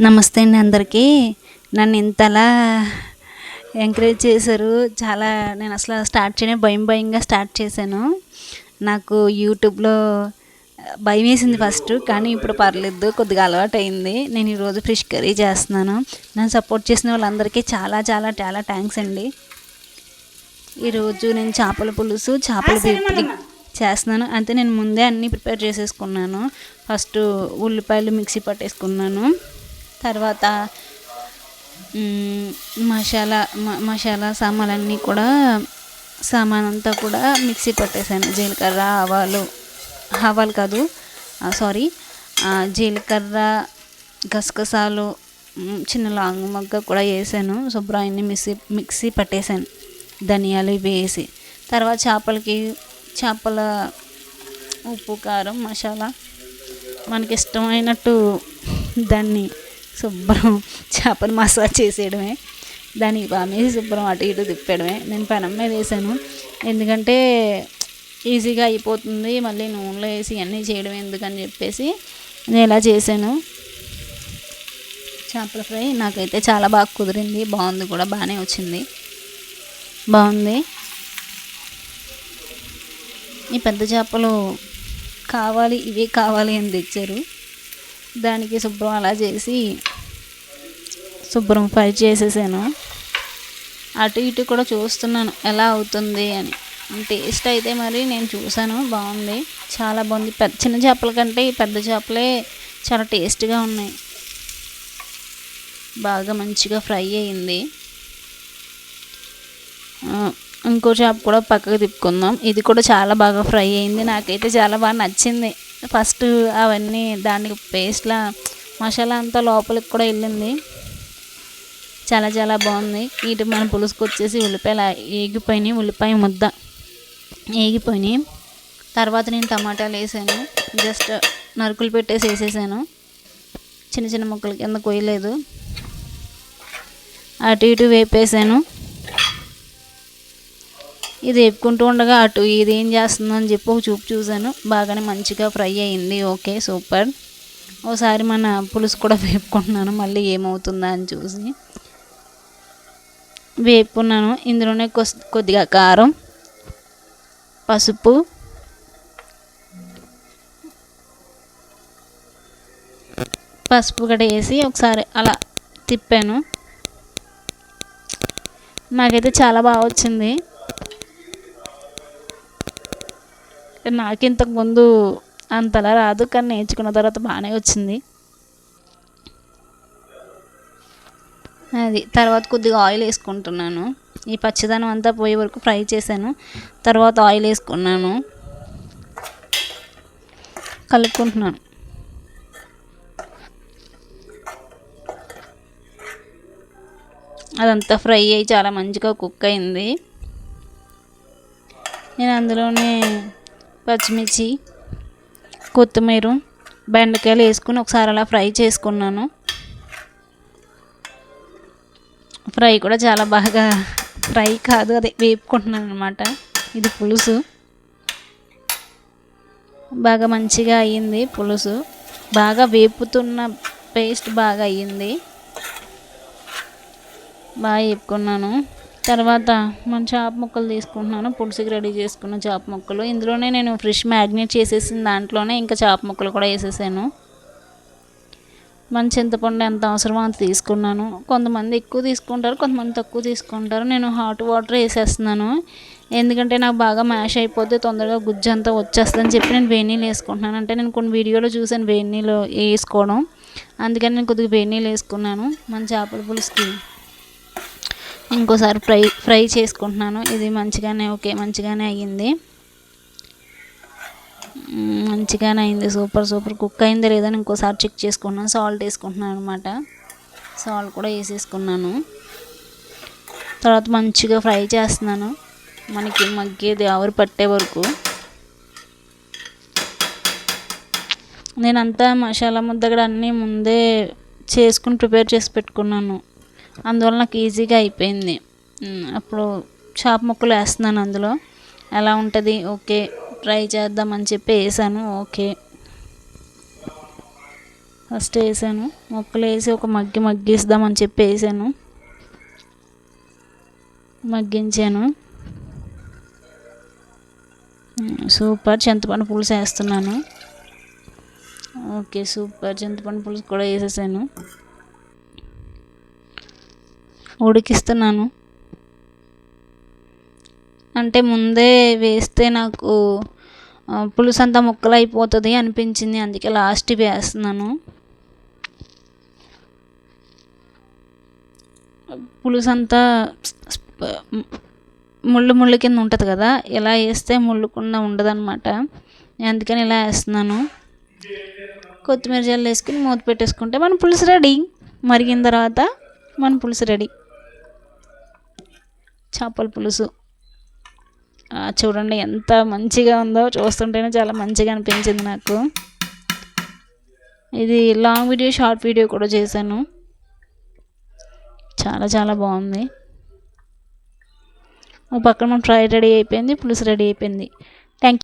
నమస్తే అండి అందరికీ. నన్ను ఇంతలా ఎంకరేజ్ చేశారు. చాలా నేను అసలు స్టార్ట్ చేయడం భయం భయంగా స్టార్ట్ చేశాను. నాకు యూట్యూబ్లో భయం వేసింది ఫస్ట్ కానీ ఇప్పుడు పర్లేదు కొద్దిగా అలవాటు అయింది. నేను ఈరోజు ఫిష్ కర్రీ చేస్తున్నాను. నన్ను సపోర్ట్ చేసిన వాళ్ళందరికీ చాలా చాలా చాలా థ్యాంక్స్ అండి. ఈరోజు నేను చేపల పులుసు చేపల వేపుడు చేస్తున్నాను. అంటే నేను ముందే అన్నీ ప్రిపేర్ చేసేసుకున్నాను. ఫస్ట్ ఉల్లిపాయలు మిక్సీ పట్టేసుకున్నాను. తర్వాత మసాలా మసాలా సామాన్లన్నీ కూడా సామాన్ అంతా కూడా మిక్సీ పట్టేశాను జీలకర్ర ఆవాలు ఆవాలు కాదు సారీ జీలకర్ర గసగసాలు చిన్న లాంగ్ మొగ్గ కూడా వేసాను. శుభ్రాన్ని మిక్సీ మిక్సీ పట్టేశాను ధనియాలు ఇవి వేసి. తర్వాత చేపలకి చేపల ఉప్పు కారం మసాలా. మనకి ఇష్టమైనట్టు దాన్ని శుభ్రం చేపను మసాజ్ చేసేయడమే. దాని బామేసి శుభ్రం అటు ఇటు తిప్పడమే నేను పెనం మీద వేసాను. ఎందుకంటే ఈజీగా అయిపోతుంది. మళ్ళీ నూనెలో వేసి అన్నీ చేయడం ఎందుకని చెప్పేసి నేను ఇలా చేశాను. చేపల ఫ్రై నాకైతే చాలా బాగా కుదిరింది. బాగుంది కూడా బాగానే వచ్చింది. బాగుంది. ఈ పెద్ద చేపలు కావాలి ఇవే కావాలి అని తెచ్చారు. దానికి శుభ్రం అలా చేసి శుభ్రం ఫ్రై చేసేసాను. అటు ఇటు కూడా చూస్తున్నాను ఎలా అవుతుంది అని. టేస్ట్ అయితే మరి నేను చూసాను బాగుంది. చాలా బాగుంది. పెద్ద చిన్న చేపల కంటే ఈ పెద్ద చేపలే చాలా టేస్ట్గా ఉన్నాయి. బాగా మంచిగా ఫ్రై అయింది. ఇంకో చేప కూడా పక్కకు తిప్పుకుందాం. ఇది కూడా చాలా బాగా ఫ్రై అయింది. నాకైతే చాలా బాగా నచ్చింది. ఫస్ట్ అవన్నీ దానికి పేస్ట్లా మసాలా అంతా లోపలికి కూడా వెళ్ళింది. చాలా చాలా బాగుంది. ఇటు మన పులుసుకు వచ్చేసి ఉల్లిపాయలు ఏగిపోయినాయి. ఉల్లిపాయ ముద్ద ఏగిపోయినాయి. తర్వాత నేను టమాటాలు వేసాను. జస్ట్ నరుకులు పెట్టేసి వేసేసాను. చిన్న చిన్న ముక్కల కింద కొయ్యలేదు. అటు ఇటు వేపేసాను. ఇది వేపుకుంటూ ఉండగా అటు ఇది ఏం చేస్తుందని చెప్పి ఒక చూపు చూశాను. బాగానే మంచిగా ఫ్రై అయింది. Okay super. ఓసారి మన పులుసు కూడా వేపుకుంటున్నాను. మళ్ళీ ఏమవుతుందా అని చూసి వేపుకున్నాను. ఇందులోనే కొద్దిగా కారం పసుపు పసుపు కూడా వేసి ఒకసారి అలా తిప్పాను. నాకైతే చాలా బాగా వచ్చింది. నాకు ఇంతకుముందు అంతలా రాదు కానీ నేర్చుకున్న తర్వాత బాగానే వచ్చింది. అది తర్వాత కొద్దిగా ఆయిల్ వేసుకుంటున్నాను. ఈ పచ్చిదనం అంతా పోయే వరకు ఫ్రై చేశాను. తర్వాత ఆయిల్ వేసుకున్నాను. కలుపుకుంటున్నాను. అదంతా ఫ్రై అయ్యి చాలా మంచిగా కుక్ అయింది. నేను అందులోనే పచ్చిమిర్చి కొత్తిమీర బెండకాయలు వేసుకుని ఒకసారి అలా ఫ్రై చేసుకున్నాను. ఫ్రై కూడా చాలా బాగా ఫ్రై కాదు అదే వేపుకుంటున్నాను అనమాట ఇది పులుసు. బాగా మంచిగా అయ్యింది పులుసు. బాగా వేపుతున్న పేస్ట్ బాగా అయ్యింది. బాగా వేపుకున్నాను. తర్వాత మన చేప ముక్కలు తీసుకుంటున్నాను. పులుసుకి రెడీ చేసుకున్న చేప ముక్కలు. ఇందులోనే నేను ఫ్రెష్ మ్యాగ్నేట్ చేసేసిన దాంట్లోనే ఇంకా చేప ముక్కలు కూడా వేసేసాను. మన చింతపండు ఎంత అవసరమో అంత తీసుకున్నాను. కొంతమంది ఎక్కువ తీసుకుంటారు కొంతమంది తక్కువ తీసుకుంటారు. నేను హాట్ వాటర్ వేసేస్తున్నాను. ఎందుకంటే నాకు బాగా మ్యాష్ అయిపోతే తొందరగా గుజ్జు అంతా వచ్చేస్తుందని చెప్పి నేను వేడి నీళ్ళు వేసుకుంటున్నాను. అంటే నేను కొన్ని వీడియోలో చూసాను వేడి నీళ్ళు వేసుకోవడం. అందుకని నేను కొద్దిగా వేడి నీళ్ళు వేసుకున్నాను. మన చేపల పులుసుకి. ఇంకోసారి ఫ్రై ఫ్రై చేసుకుంటున్నాను. ఇది మంచిగానే ఓకే మంచిగానే అయ్యింది. మంచిగానే అయింది. Super super. కుక్ అయిందో లేదని ఇంకోసారి చెక్ చేసుకున్నాను సాల్ట్ వేసుకుంటున్నాను అనమాట సాల్ట్ కూడా వేసేసుకున్నాను. తర్వాత మంచిగా ఫ్రై చేస్తున్నాను. మనకి మగ్గేది ఆవిరి పట్టే వరకు. నేనంతా మసాలా ముద్ద కూడా అన్నీ ముందే చేసుకుని ప్రిపేర్ చేసి పెట్టుకున్నాను. అందువల్ల నాకు ఈజీగా అయిపోయింది. అప్పుడు చాప ముక్కలు వేస్తున్నాను అందులో. ఎలా ఉంటుంది? ఓకే. ట్రై చేద్దామని చెప్పి వేసాను. ఓకే. ఫస్ట్ వేసాను. ముక్కలు వేసి ఒక మగ్గి మగ్గిస్తామని చెప్పి వేసాను. మగ్గించాను. సూపర్. చింతపండు పులుసు వేస్తున్నాను. Okay super. చింతపండు పులుసు కూడా వేసేసాను. ఉడికిస్తున్నాను. అంటే ముందే వేస్తే నాకు పులుసు అంతా ముక్కలు అయిపోతుంది అనిపించింది. అందుకే లాస్ట్ వేస్తున్నాను. పులుసు అంతా ముళ్ళు ముళ్ళు కింద ఉంటుంది కదా ఇలా వేస్తే ముళ్ళుకుండా ఉండదన్నమాట. అందుకని ఇలా వేస్తున్నాను. కొత్తిమీర జల్లు వేసుకుని మూత పెట్టేసుకుంటే మన పులుసు రెడీ. మరిగిన తర్వాత మన పులుసు రెడీ. చేపల పులుసు. చూడండి ఎంత మంచిగా ఉందో. చూస్తుంటేనే చాలా మంచిగా అనిపించింది నాకు. ఇది లాంగ్ వీడియో షార్ట్ వీడియో కూడా చేశాను. చాలా చాలా బాగుంది. ఓ పక్కన ఫ్రై రెడీ అయిపోయింది పులుసు రెడీ అయిపోయింది.